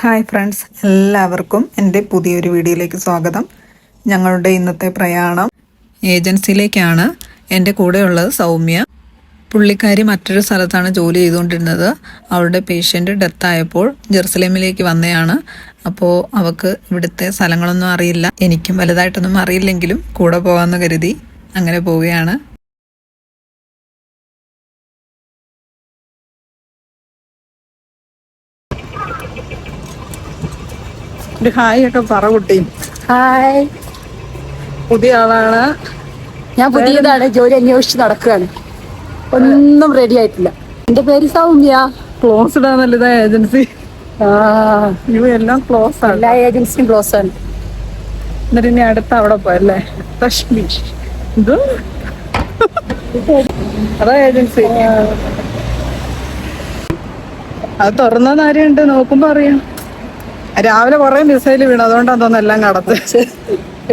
Hi friends എല്ലാവർക്കും എന്റെ പുതിയൊരു വീഡിയോയിലേക്ക് സ്വാഗതം. ഞങ്ങളുടെ ഇന്നത്തെ പ്രയാണം ഏജൻസിയിലേക്കാണ്. എന്റെ കൂടെയുള്ളത് സൗമ്യ. പുള്ളിക്കാരി മറ്റൊരു സ്ഥലത്താണ് ജോലി ചെയ്തുകൊണ്ടിരുന്നത്. അവരുടെ പേഷ്യന്റ് ഡെത്തായപ്പോൾ ജെറുസലേമിലേക്ക് വന്നതാണ് അപ്പോൾ അവൾക്ക് ഇവിടുത്തെ സ്ഥലങ്ങളൊന്നും അറിയില്ല. എനിക്കും വലുതായിട്ടൊന്നും അറിയില്ലെങ്കിലും കൂടെ പോകാമെന്ന് കരുതി അങ്ങനെ പോവുകയാണ്. ഒരു ഹായ് ഒക്കെ പറ കുട്ടി. ഹായ്. പുതിയ ആളാണ്. ഞാൻ പുതിയതാണ്. ജോലി അന്വേഷിച്ച് നടക്കുകയാണ്. ഒന്നും റെഡി ആയിട്ടില്ല. എന്റെ പേര് സൗമ്യ. ക്ലോസ്ഡ് ആണല്ലോ ഇതാ ഏജൻസി എല്ലാം ക്ലോസ് ആണ്. എല്ലാ ഏജൻസിയും ക്ലോസ് ആണ്. എന്നിട്ട് ഇനി അടുത്ത അവിടെ പോയല്ലേ റഷ്മി ഇത് അതാ ഏജൻസി അത് തുറന്ന കാര്യമുണ്ട് നോക്കുമ്പോ അറിയാം. രാവിലെ കുറെ മിസൈൽ വീണു. അതുകൊണ്ടാണ് തോന്നുന്നു എല്ലാം കടത്ത്.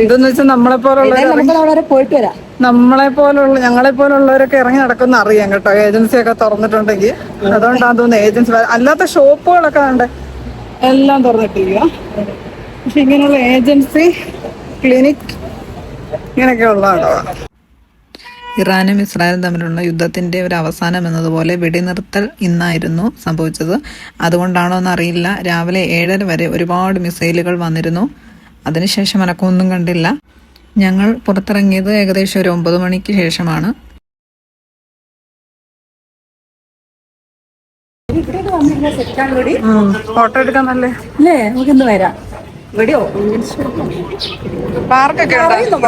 ഇതെന്ന് വെച്ചാൽ നമ്മളെ പോലുള്ള പോയിട്ട് വരാം. നമ്മളെ പോലുള്ള ഞങ്ങളെ പോലുള്ളവരൊക്കെ ഇറങ്ങി നടക്കുന്ന അറിയാം കേട്ടോ. ഏജൻസി ഒക്കെ തുറന്നിട്ടുണ്ടെങ്കിൽ. അതുകൊണ്ടാണ് തോന്നുന്നു ഏജൻസി അല്ലാത്ത ഷോപ്പുകളൊക്കെ ഉണ്ട് എല്ലാം തുറന്നിട്ടില്ല പക്ഷെ ഇങ്ങനെയുള്ള ഏജൻസി ക്ലിനിക് ഇങ്ങനെയൊക്കെ ഉള്ളതാണോ ഇറാനും ഇസ്രായേലും തമ്മിലുള്ള യുദ്ധത്തിന്റെ ഒരു അവസാനം എന്നതുപോലെ വെടിനിർത്തൽ ഇന്നായിരുന്നു സംഭവിച്ചത്. അതുകൊണ്ടാണോ എന്നറിയില്ല. രാവിലെ ഏഴര വരെ ഒരുപാട് മിസൈലുകൾ വന്നിരുന്നു. അതിനുശേഷം അനക്കമൊന്നും കണ്ടില്ല. ഞങ്ങൾ പുറത്തിറങ്ങിയത് ഏകദേശം ഒരു ഒമ്പത് മണിക്ക് ശേഷമാണ്. ഫോട്ടോ എടുക്കാൻ നല്ലേ അല്ലേ? നമുക്ക് ഇന്ന് വരാം. ഇവിടെയോ പാർക്കൊക്കെ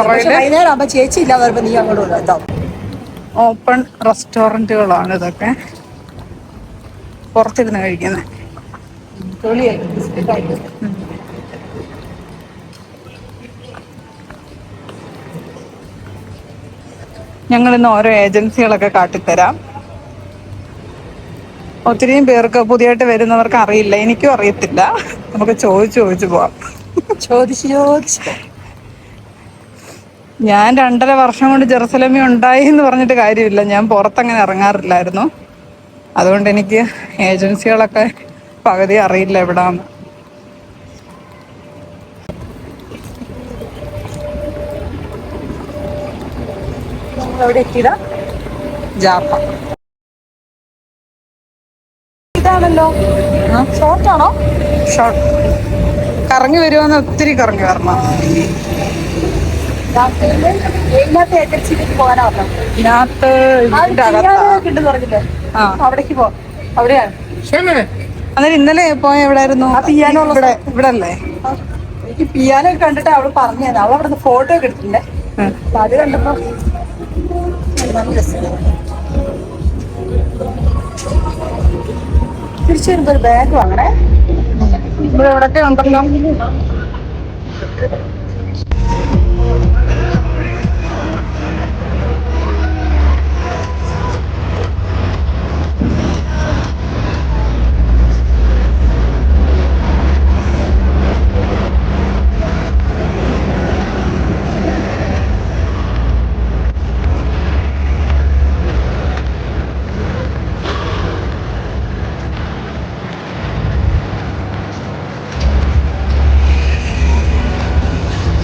പക്ഷെ വൈകുന്നേരം ആകുമ്പോ ചേച്ചി ഇല്ലാതെ വരുമ്പോ നീ അങ്ങോട്ട് ഓപ്പൺ റെസ്റ്റോറന്റുകളാണ് ഇതൊക്കെ. പുറത്തിരുന്ന് കഴിക്കുന്നത് ഞങ്ങൾ ഇന്ന് ഓരോ ഏജൻസികളൊക്കെ കാട്ടിത്തരാം. ഒത്തിരിയും പേർക്ക് പുതിയതായിട്ട് വരുന്നവർക്ക് അറിയില്ല. എനിക്കും അറിയത്തില്ല. നമുക്ക് ചോദിച്ചു ചോദിച്ചു പോവാം. ചോദിച്ചു ചോദിച്ചു. ഞാൻ രണ്ടര വർഷം കൊണ്ട് ജെറുസലമി ഉണ്ടായി എന്ന് പറഞ്ഞിട്ട് കാര്യമില്ല. ഞാൻ പുറത്തങ്ങനെ ഇറങ്ങാറില്ലായിരുന്നു. അതുകൊണ്ട് എനിക്ക് ഏജൻസികളൊക്കെ പകുതി അറിയില്ല എവിടാന്ന്. എത്തിയതാ? ജാപ്പ. ഇതാണല്ലോ. ഷോർട്ട് ആണോ? ഷോർട്ട് കറങ്ങി വരുവാന്ന് ഒത്തിരി കറങ്ങി വരണം. ഇതിനകത്ത് ഏജൻസിയിലേക്ക് പോകാനാ പറഞ്ഞത് ഇതിനകത്ത് ഇതിന്റെ അകത്താ. കിട്ടുന്നു പറഞ്ഞില്ലേ? ആ. അവിടേക്ക് പോ. അവിടെയാണ് അന്നേരം ഇന്നലെ പോയ എവിടായിരുന്നു? ഇവിടെ ഇവിടെ അല്ലേ എനിക്ക് പിയാനോ ഒക്കെ കണ്ടിട്ട് അവൾ പറഞ്ഞു അവൾ അവിടുന്ന് ഫോട്ടോ ഒക്കെ എടുത്തിട്ടുണ്ടേ. അപ്പൊ അത് കണ്ടപ്പോ. തിരിച്ചു വരുമ്പോ ഒരു ബാഗ് വാങ്ങണേ. ഇവിടെ എവിടൊക്കെ ഉണ്ടല്ലോ?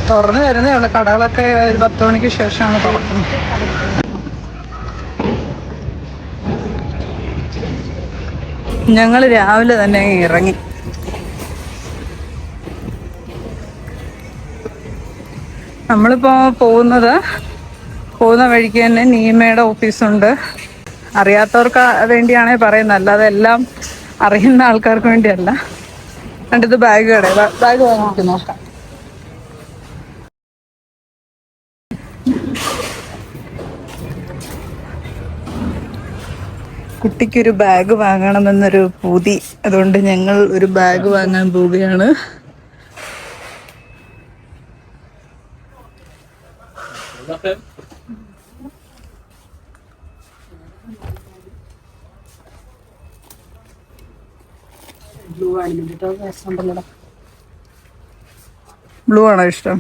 തുറന്നു വരുന്നേ ഉള്ളു. കടകളൊക്കെ ഒരു പത്ത് മണിക്ക് ശേഷമാണ് തുറക്കുന്നത്. ഞങ്ങൾ രാവിലെ തന്നെ ഇറങ്ങി. നമ്മളിപ്പോ പോകുന്നത് പോകുന്ന വഴിക്ക് തന്നെ നീമയുടെ ഓഫീസുണ്ട്. അറിയാത്തവർക്ക് വേണ്ടിയാണേ പറയുന്നത്. അല്ലാതെ എല്ലാം അറിയുന്ന ആൾക്കാർക്ക് വേണ്ടിയല്ല. കണ്ടിത് ബാഗ് കട ബാഗ് വാങ്ങിക്കുന്നു നോക്കാം. കുട്ടിക്കൊരു ബാഗ് വാങ്ങണമെന്നൊരു പൂതി. അതുകൊണ്ട് ഞങ്ങൾ ഒരു ബാഗ് വാങ്ങാൻ പോവുകയാണ്. ബ്ലൂ ആണ് ബ്ലൂ ആണോ ഇഷ്ടം?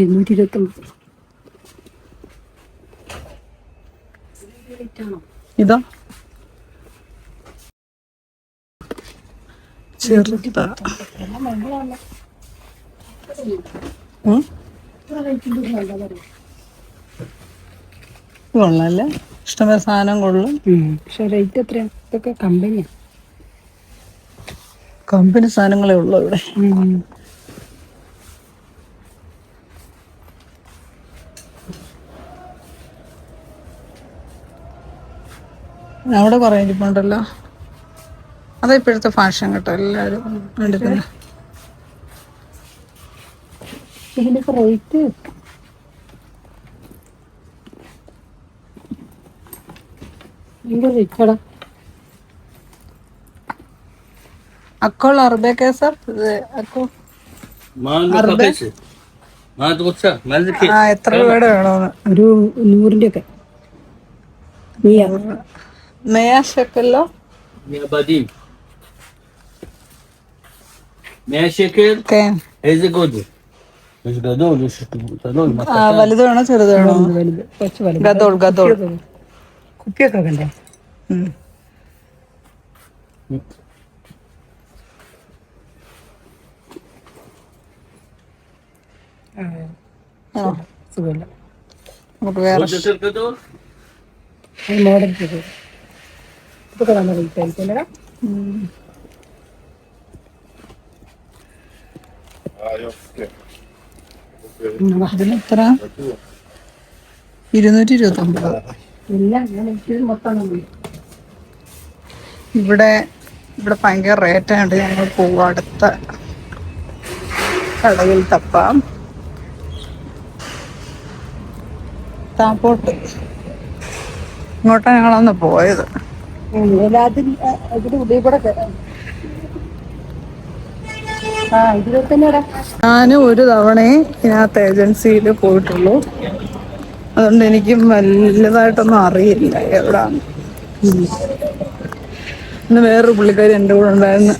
ഇരുന്നൂറ്റി ഇരുപത്തി ഒമ്പത്. ഇതോ. ചെറുതാ? കൊള്ളാല്ലേ? ഇഷ്ടംപോലെ സാധനം കൊള്ളും. പക്ഷെ റേറ്റ് എത്രയാണ് ഇതൊക്കെ കമ്പനിയാണ് കമ്പനി സാധനങ്ങളേ ഉള്ളൂ ഇവിടെ. അവിടെ പറയുന്നുണ്ടല്ലോ ഇരിപ്പുണ്ടല്ലോ. അതാ ഇപ്പോഴത്തെ ഫാഷൻ കേട്ടോ എല്ലാവരും എടുക്കുന്നത് അക്കോൾ അറബേ കേസർ? അക്കോ? എത്ര രൂപയുടെ വേണോന്ന്. ഒരു നൂറിന്റെ ഒക്കെ 100 שקל לא? מהבדים. 100 שקל? כן. איזה גודל? יש גדול, יש גדול. വലുതാണോ ചെറുതാണോ ഗദോൾ ഗദോൾ കുപ്പിയൊക്കെ കണ്ടേ സുഖമില്ല നമുക്ക് വേറെ മോഡൽ ചെയ്തു ഇതൊക്കെ നല്ല റേറ്റ് ആയിരിക്കും അല്ലേ ഇതിന് എത്ര? ഇരുന്നൂറ്റി ഇരുപത്തി ഒമ്പത് ഇവിടെ ഇവിടെ ഭയങ്കര റേറ്റ് ആയതുകൊണ്ട് ഞങ്ങൾ പോവും അടുത്ത കടയിൽ തപ്പാം. താപ്പോട്ട് ഇങ്ങോട്ടാണ് ഞങ്ങളന്ന് പോയത്. എല്ലാത്തിനും ഉള്ളിൽ കൂടെ ഒരു തവണ ഇതിനകത്ത് ഏജൻസിയിൽ പോയിട്ടുള്ളൂ. അതുകൊണ്ട് എനിക്ക് വലുതായിട്ടൊന്നും അറിയില്ല എവിടാണ് ഇന്ന് വേറൊരു പുള്ളിക്കാരി എന്റെ കൂടെ ഉണ്ടായിരുന്നു.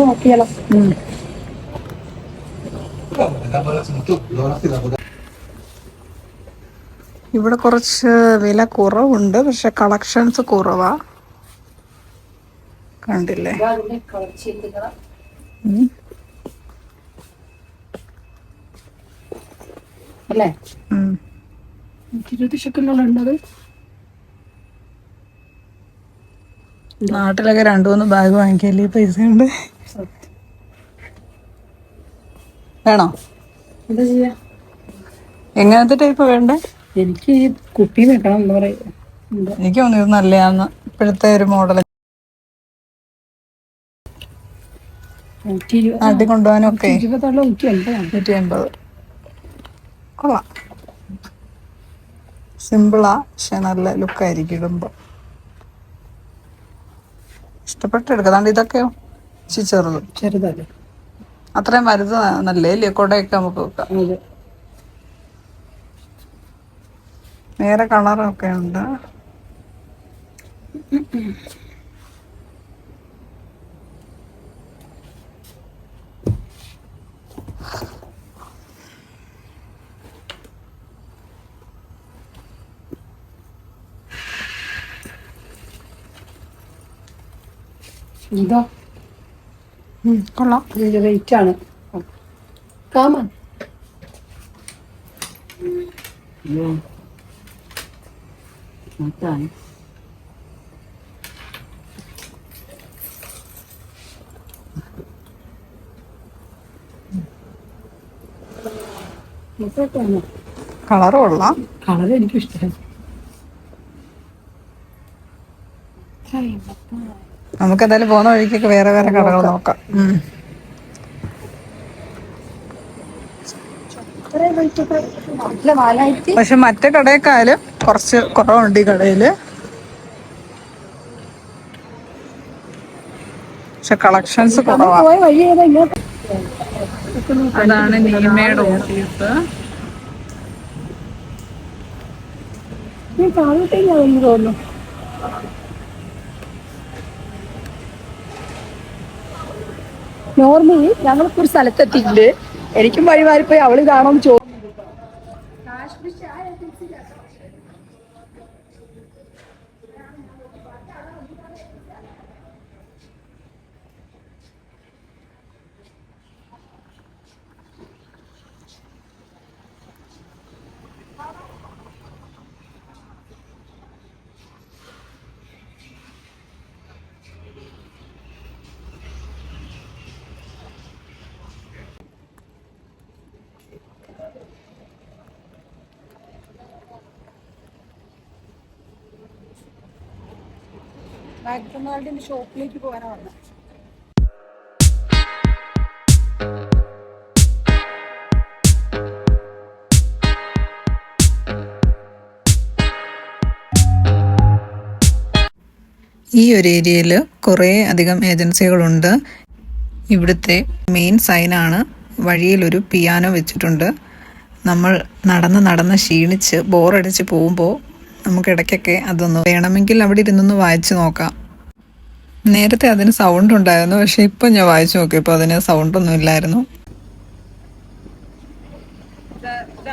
നോക്കിയാലോ? ഉം. ഇവിടെ കുറച്ച് വില കുറവുണ്ട് പക്ഷെ കളക്ഷൻസ് കുറവാ. കണ്ടില്ലേ? നാട്ടിലൊക്കെ രണ്ടു മൂന്ന് ബാഗ് വാങ്ങിക്കല്ലേ പൈസ ഉണ്ട് വേണോ? എന്താ ചെയ്യാ? എങ്ങനത്തെ ടൈപ്പ് വേണ്ടേ? എനിക്ക് ഈ കുപ്പി വെക്കണം എന്താ പറയാ. എനിക്ക് തോന്നിയത് നല്ലതാന്ന് ഇപ്പോഴത്തെ ഒരു മോഡൽ നാട്ടിൽ കൊണ്ടുപോകാനൊക്കെ. നൂറ്റി അമ്പത് കൊള്ളാം. സിമ്പിളാ പക്ഷെ നല്ല ലുക്കായിരിക്കും ഇടുമ്പോ. ഇഷ്ടപ്പെട്ടെടുക്കാം. ഇതൊക്കെയോ ഇച്ചിരി ചെറുത്. ചെറുതല്ലേ? അത്രയും വലുത് നല്ലേ ഇല്ലേ കൊടയൊക്കെ നമുക്ക് വെക്കാം അതെ വേറെ കളറൊക്കെ ഉണ്ട്. ഇതോ കൊള്ളാം. ഇതിന്റെ റേറ്റ് ആണ്. കാമൻ കളർ കൊള്ളാം കളർ എനിക്കും ഇഷ്ടമായി നമുക്ക് എന്തായാലും പോകുന്ന വഴിക്കൊക്കെ വേറെ വേറെ കടകൾ നോക്കാം. പക്ഷെ മറ്റേ കടയേക്കാളും കുറച്ച് കുറവുണ്ട് ഈ കടയിൽ പക്ഷെ കളക്ഷൻസ് കുറവാണ് അതാണ് നീമയുടെ ഓഫീസ്. തോന്നുന്നു. നോർമലി ഞങ്ങളിപ്പോ ഒരു സ്ഥലത്തെത്തിയിട്ടുണ്ട്. എനിക്കും വഴി മാറിപ്പോയി അവൾ കാണാൻ ചോദിച്ചു മാക്ഡൊണാൾഡിന്റെ ഷോപ്പിലേക്ക് പോകാനാ വന്നത്. ഈ ഒരു ഏരിയയിൽ കുറേ അധികം ഏജൻസികളുണ്ട്. ഇവിടുത്തെ മെയിൻ സൈനാണ് വഴിയിലൊരു പിയാനോ വെച്ചിട്ടുണ്ട്. നമ്മൾ നടന്ന് നടന്ന് ക്ഷീണിച്ച് ബോറടിച്ച് പോകുമ്പോൾ നമുക്ക് ഇടയ്ക്കൊക്കെ അതൊന്ന് വേണമെങ്കിൽ അവിടെ ഇരുന്നൊന്ന് വായിച്ചു നോക്കാം. നേരത്തെ അതിന് സൗണ്ട് ഉണ്ടായിരുന്നു. പക്ഷെ ഇപ്പം ഞാൻ വായിച്ചു നോക്കിയപ്പോൾ അതിന് സൗണ്ടൊന്നും ഇല്ലായിരുന്നു.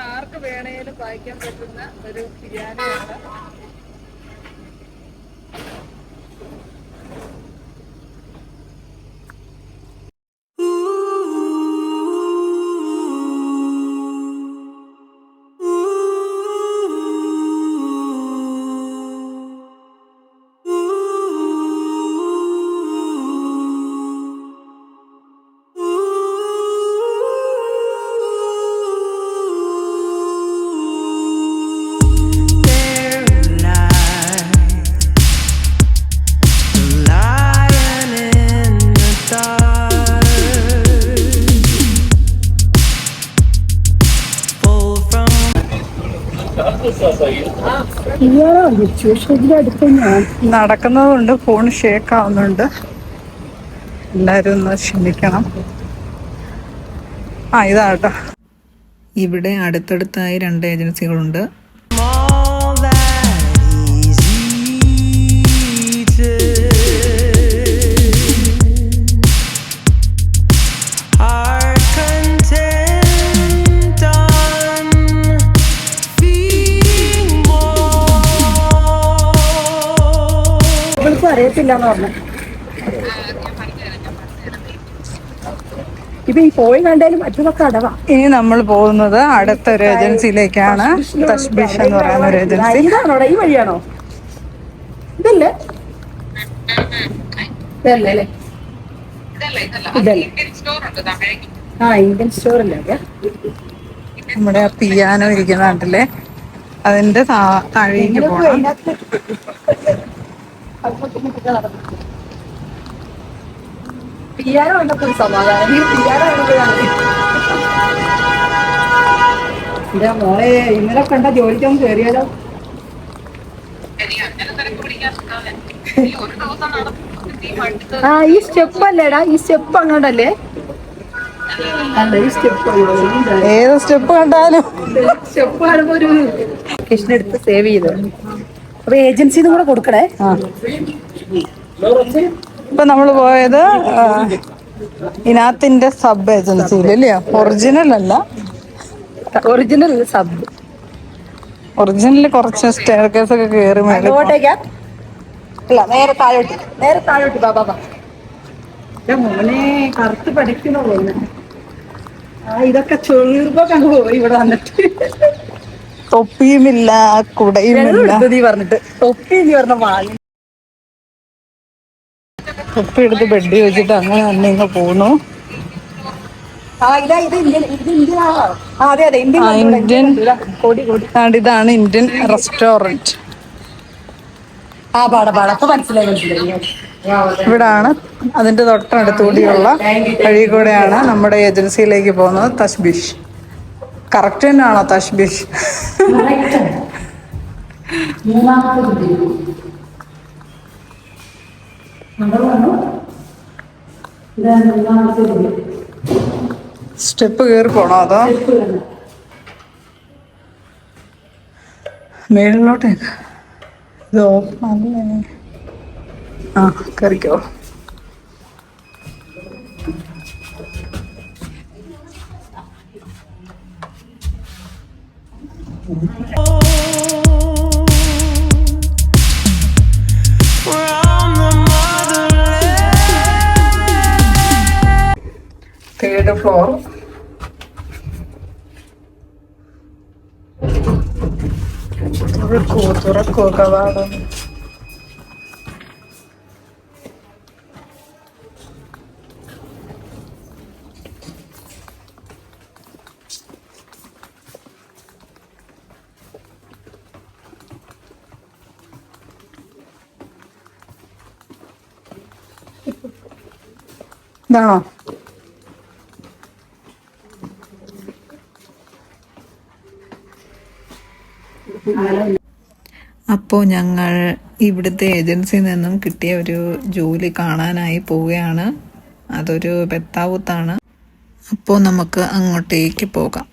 ആർക്ക് വേണേലും വായിക്കാൻ പറ്റുന്ന ഒരു പിയാനോ നടക്കുന്നതുകൊണ്ട് ഫോൺ ഷേക്ക് ആവുന്നുണ്ട്. എല്ലാവരും ഒന്ന് ക്ഷമിക്കണം. ആ ഇതാട്ടോ ഇവിടെ അടുത്തടുത്തായി രണ്ട് ഏജൻസികളുണ്ട് ഇവൾക്ക് എന്ന് പറഞ്ഞു. ഇപ്പൊ ഈ പോയി കണ്ടാലും മറ്റൊക്കെ അടവാ. ഇനി നമ്മൾ പോകുന്നത് അടുത്തൊരു ഏജൻസിയിലേക്കാണ്. തഷ്ബീഷ് എന്ന് പറയുന്ന ഒരു ഏജൻസി. ഇതാണോ ഈ വഴിയാണോ? ഇതല്ലേ? ഇതല്ലേ അല്ലേ? ആ ഇന്ത്യൻ നമ്മുടെ ആ പിയാനോ ഇരിക്കുന്ന നാട്ടിലെ അതിന്റെ താഴേക്ക് പോകണം കണ്ടപ്പോ ഒരു സമാധാനം ഈ കണ്ടപ്പോഴാണ് എന്റെ മോളെ ഇന്നലെ കണ്ട ജോലിക്കൊന്ന് കയറിയാലോ ആ ഈ സ്റ്റെപ്പ് അല്ലേടാ? ഈ സ്റ്റെപ്പ് അങ്ങോട്ടല്ലേ? ഏത് സ്റ്റെപ്പ് കണ്ടാലും. സ്റ്റെപ്പ് കാണുമ്പോ ഒരു കൃഷ്ണ എടുത്ത് സേവ് ചെയ്ത് അപ്പൊ ഏജൻസിന്ന് കൂടെ കൊടുക്കണേ. ഇപ്പൊ നമ്മൾ പോയത് ഇനാത്തിന്റെ സബ് ഏജൻസിയിൽ അല്ലയോ ഒറിജിനൽ അല്ല. ഒറിജിനൽ സബ് ഒറിജിനൽ കുറച്ച് സ്റ്റെയർ കേസ് ഒക്കെ കയറി അല്ല നേരെ താഴോട്ട്. നേരെ താഴോട്ട് ബാബാ ബാ മോനെ കറുത്ത് പഠിക്കണോ ഇതൊക്കെ ചെറുപ്പൊക്കെ അങ്ങ് പോയി ഇവിടെ വന്നിട്ട്. തൊപ്പിയുമില്ല കുടയുമില്ല. പറഞ്ഞിട്ട്. തൊപ്പി നീ പറഞ്ഞ വാങ്ങി തൊപ്പി എടുത്ത് ബെഡ് വെച്ചിട്ട് അങ്ങനെ തന്നെ ഇങ്ങ് പോന്നു. ഇന്ത്യൻ ഇതാണ് ഇന്ത്യൻ റെസ്റ്റോറന്റ് ആ പാട പാട. അപ്പൊ മനസ്സിലായി മനസ്സിലായി. ഇവിടാണ്. അതിന്റെ തൊട്ടടുത്തുകൂടിയുള്ള വഴി കൂടെയാണ് നമ്മുടെ ഏജൻസിയിലേക്ക് പോകുന്നത് തഷ്ബീഷ് കറക്റ്റ് തന്നെയാണോ തഷ്ബീഷ് സ്റ്റെപ്പ് കയറി പോണോ അതോ? മേളിലോട്ടേക്ക്. ഇത് ഓപ്പൺ ആണല്ലേ? ആ കയറിക്കോ. തേർഡ് ഫ്ലോർ തുറക്കൂ തുറക്കൂ കവാടം ഇതാണോ അപ്പോൾ ഞങ്ങൾ ഇവിടുത്തെ ഏജൻസിയിൽ നിന്നും കിട്ടിയ ഒരു ജോലി കാണാനായി പോവുകയാണ്. അതൊരു ബെത്താവൂത്താണ് അപ്പോൾ നമുക്ക് അങ്ങോട്ടേക്ക് പോകാം.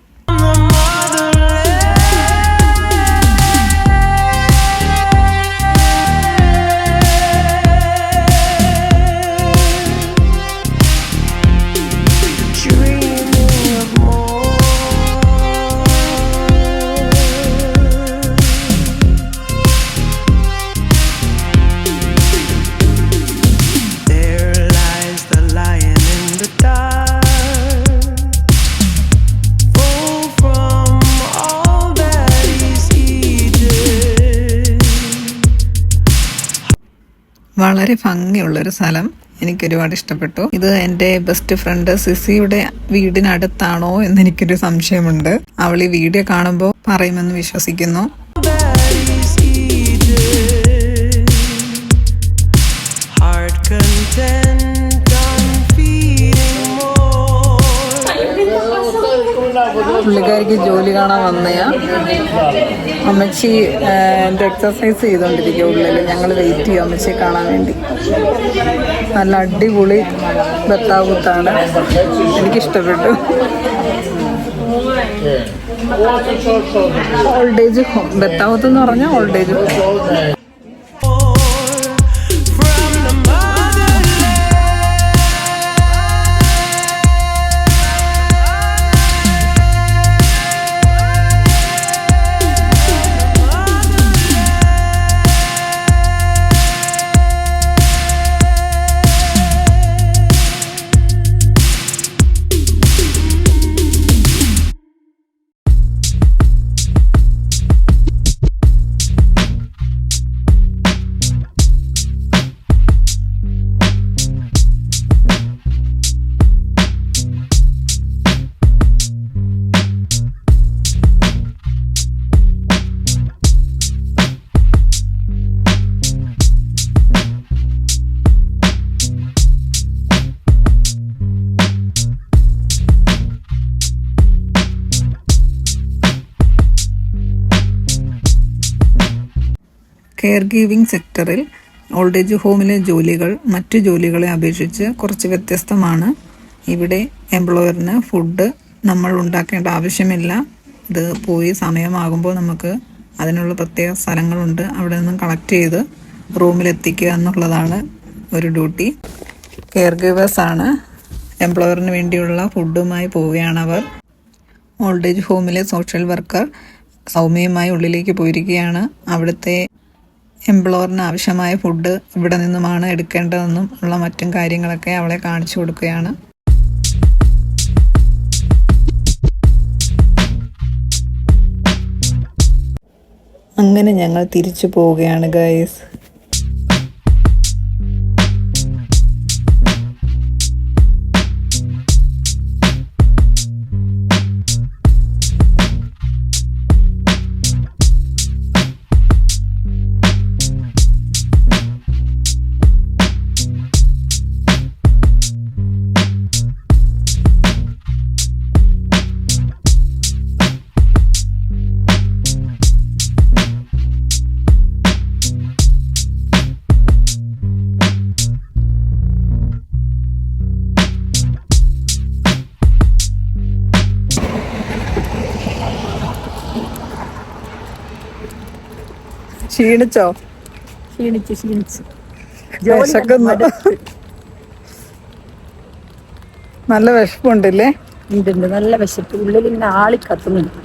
വളരെ ഭംഗിയുള്ളൊരു സ്ഥലം. എനിക്ക് ഒരുപാട് ഇഷ്ടപ്പെട്ടു. ഇത് എന്റെ ബെസ്റ്റ് ഫ്രണ്ട് സിസിയുടെ വീടിനടുത്താണോ എന്ന് എനിക്കൊരു സംശയമുണ്ട്. അവൾ ഈ വീഡിയോ കാണുമ്പോൾ പറയുമെന്ന് വിശ്വസിക്കുന്നു. പുള്ളിക്കാരിക്ക് ജോലി കാണാൻ വന്നയാ. അമ്മച്ചി എന്റെ എക്സസൈസ് ചെയ്തുകൊണ്ടിരിക്കുക ഉള്ളിൽ ഞങ്ങൾ വെയിറ്റ് ചെയ്യും അമ്മച്ചിയെ കാണാൻ വേണ്ടി. നല്ല അടിപൊളി ബത്താവൂത്താണ് എനിക്കിഷ്ടപ്പെട്ടു. ഓൾഡ് ഏജ് ഹോം ബത്താവൂത്ത് എന്ന് പറഞ്ഞാൽ old age home care giving സെക്ടറിൽ ഓൾഡ് ഏജ് ഹോമിലെ ജോലികൾ മറ്റു ജോലികളെ അപേക്ഷിച്ച് കുറച്ച് വ്യത്യസ്തമാണ്. ഇവിടെ എംപ്ലോയറിന് ഫുഡ് നമ്മൾ ഉണ്ടാക്കേണ്ട ആവശ്യമില്ല. ഇത് പോയി സമയമാകുമ്പോൾ നമുക്ക് അതിനുള്ള പ്രത്യേക സ്ഥലങ്ങളുണ്ട്. അവിടെ നിന്നും കളക്ട് ചെയ്ത് റൂമിലെത്തിക്കുക എന്നുള്ളതാണ് ഒരു ഡ്യൂട്ടി കെയർ ഗീവേഴ്സാണ് എംപ്ലോയറിന് വേണ്ടിയുള്ള ഫുഡുമായി പോവുകയാണ് അവർ. ഓൾഡ് ഏജ് ഹോമിലെ സോഷ്യൽ വർക്കർ സൗമ്യമായി ഉള്ളിലേക്ക് പോയിരിക്കുകയാണ്. അവിടുത്തെ എംപ്ലോയറിന് ആവശ്യമായ ഫുഡ് ഇവിടെ നിന്നുമാണ് എടുക്കേണ്ടതെന്നും ഉള്ള മറ്റും കാര്യങ്ങളൊക്കെ അവളെ കാണിച്ചു കൊടുക്കുകയാണ്. അങ്ങനെ ഞങ്ങൾ തിരിച്ചു പോവുകയാണ് ഗൈസ് ക്ഷീണിച്ചോ? ക്ഷീണിച്ച് ക്ഷീണിച്ച്. വിശക്കുന്നു. നല്ല വിശപ്പുണ്ടല്ലേ? ഉണ്ട് നല്ല വിശപ്പ്. ഉള്ളിൽ ഇങ്ങനെ ആളി കത്തുന്നുണ്ട്